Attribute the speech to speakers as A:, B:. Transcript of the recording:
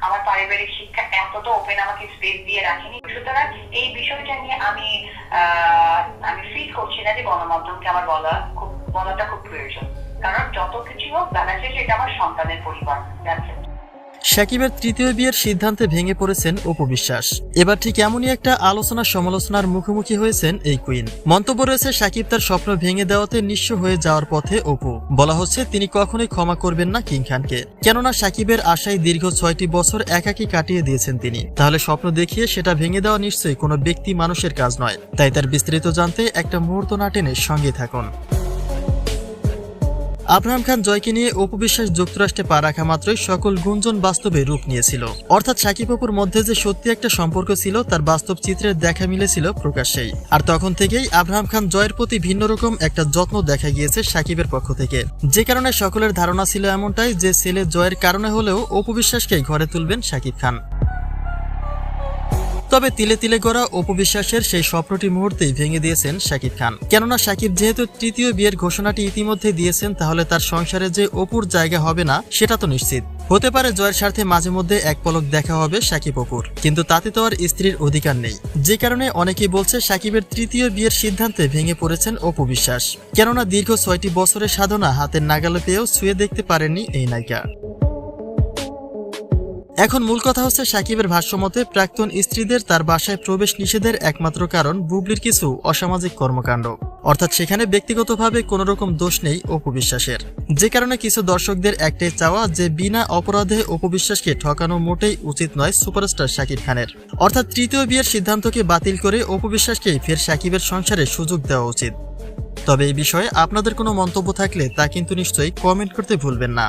A: আমার পারিবারিক শিক্ষা এতটা ওপেন আমাকে স্পেস দিয়ে রাখেনি। সুতরাং এই বিষয়টা নিয়ে আমি আমি ফিল করছি না যে গণমাধ্যমকে আমার বলা খুব, বলাটা খুব প্রয়োজন। কারণ যত কিছু হোক যায় যে এটা আমার সন্তানের পরিবার.
B: সাকিবের তৃতীয় বিয়ের সিদ্ধান্তে ভেঙে পড়েছেন অপু বিশ্বাস। এবার ঠিক এমনই একটা আলোচনা সমালোচনার মুখোমুখি হয়েছেন এই কুইন। মন্তব্য রয়েছে, সাকিব তার স্বপ্ন ভেঙে দেওয়াতে নিঃস্ব হয়ে যাওয়ার পথে অপু। বলা হচ্ছে, তিনি কখনোই ক্ষমা করবেন না কিং খানকে। কেননা সাকিবের আশায় দীর্ঘ ছয়টি বছর একাকী কাটিয়ে দিয়েছেন তিনি। তাহলে স্বপ্ন দেখিয়ে সেটা ভেঙে দেওয়া নিশ্চয়ই কোনো ব্যক্তি মানুষের কাজ নয়। তাই তার বিস্তারিত জানতে একটা মুহূর্ত না টেনে সঙ্গে থাকুন। আব্রাহাম খান জয়কে নিয়ে উপবিশ্বাস যুক্তরাষ্ট্রে পা রাখা মাত্রই সকল গুঞ্জন বাস্তবে রূপ নিয়েছিল। অর্থাৎ সাকিব অপুর মধ্যে যে সত্যি একটা সম্পর্ক ছিল, তার বাস্তব চিত্রের দেখা মিলেছিল প্রকাশ্যেই। আর তখন থেকেই আব্রাহাম খান জয়ের প্রতি ভিন্ন রকম একটা যত্ন দেখা গিয়েছে সাকিবের পক্ষ থেকে। যে কারণে সকলের ধারণা ছিল এমনটাই যে, ছেলে জয়ের কারণে হলেও অপবিশ্বাসকে ঘরে তুলবেন সাকিব খান। তবে তিলে তিলে গড়া অপবিশ্বাসের সেই স্বপ্নটি মুহূর্তেই ভেঙে দিয়েছেন শাকিব খান। কেননা শাকিব যেহেতু তৃতীয় বিয়ের ঘোষণাটি ইতিমধ্যে দিয়েছেন, তাহলে তার সংসারে যে অপুর জায়গা হবে না, সেটা তো নিশ্চিত। হতে পারে জয়ের স্বার্থে মাঝে মধ্যে এক পলক দেখা হবে সাকিব অপুর, কিন্তু তাতে তো আর স্ত্রীর অধিকার নেই। যে কারণে অনেকেই বলছে সাকিবের তৃতীয় বিয়ের সিদ্ধান্তে ভেঙে পড়েছেন অপু বিশ্বাস কেননা দীর্ঘ ছয়টি বছরের সাধনা হাতের নাগালে পেয়েও ছুঁয়ে দেখতে পারেননি এই নায়িকা। এখন মূল কথা হচ্ছে সাকিবের ভাষ্যমতে, প্রাক্তন স্ত্রীদের তার বাসায় প্রবেশ নিষেধের একমাত্র কারণ বুবলির কিছু অসামাজিক কর্মকাণ্ড। অর্থাৎ সেখানে ব্যক্তিগতভাবে কোনো রকম দোষ নেই অপবিশ্বাসের। যে কারণে কিছু দর্শকদের একটাই চাওয়া যে, বিনা অপরাধে অপবিশ্বাসকে ঠকানো মোটেই উচিত নয় সুপারস্টার শাকিব খানের। অর্থাৎ তৃতীয় বিয়ের সিদ্ধান্তকে বাতিল করে অপবিশ্বাসকেই ফের সাকিবের সংসারে সুযোগ দেওয়া উচিত। তবে এই বিষয়ে আপনাদের কোনো মন্তব্য থাকলে তা কিন্তু নিশ্চয়ই কমেন্ট করতে ভুলবেন না।